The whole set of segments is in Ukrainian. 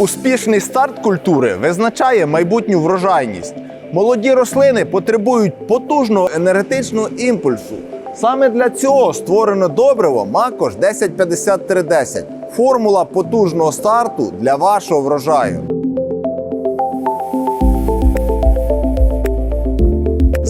Успішний старт культури визначає майбутню врожайність. Молоді рослини потребують потужного енергетичного імпульсу. Саме для цього створено добриво Макош 105310 формула потужного старту для вашого врожаю.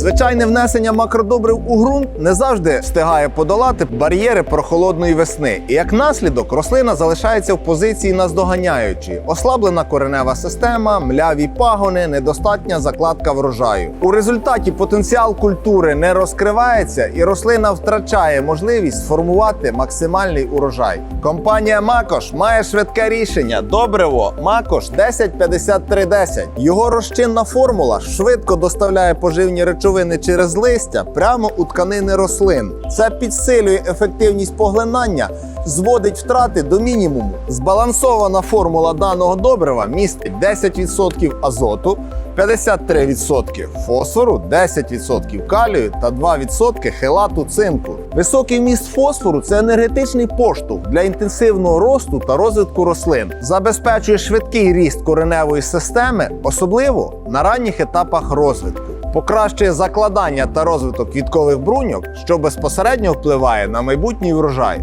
Звичайне внесення макродобрив у ґрунт не завжди встигає подолати бар'єри прохолодної весни, і як наслідок рослина залишається в позиції наздоганяючої, ослаблена коренева система, мляві пагони, недостатня закладка врожаю. У результаті потенціал культури не розкривається, і рослина втрачає можливість сформувати максимальний урожай. Компанія Макош має швидке рішення. Добриво Макош 105310. Його розчинна формула швидко доставляє поживні речовини через листя прямо у тканини рослин. Це підсилює ефективність поглинання, зводить втрати до мінімуму. Збалансована формула даного добрива містить 10% азоту. 53% фосфору, 10% калію та 2% хелату цинку. Високий вміст фосфору це енергетичний поштовх для інтенсивного росту та розвитку рослин, забезпечує швидкий ріст кореневої системи, особливо на ранніх етапах розвитку. Покращує закладання та розвиток квіткових бруньок, що безпосередньо впливає на майбутній врожай.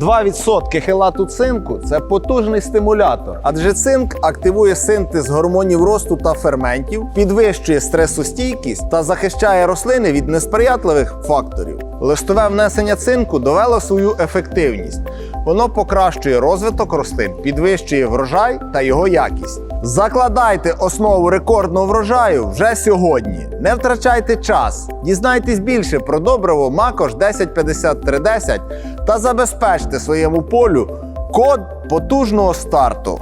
2% хелату цинку це потужний стимулятор, адже цинк активує синтез гормонів росту та ферментів, підвищує стресостійкість та захищає рослини від несприятливих факторів. Листове внесення цинку довело свою ефективність. Воно покращує розвиток рослин, підвищує врожай та його якість. Закладайте основу рекордного врожаю вже сьогодні. Не втрачайте час. Дізнайтесь більше про добриво Макош 105310 та забезпечте своєму полю код потужного старту.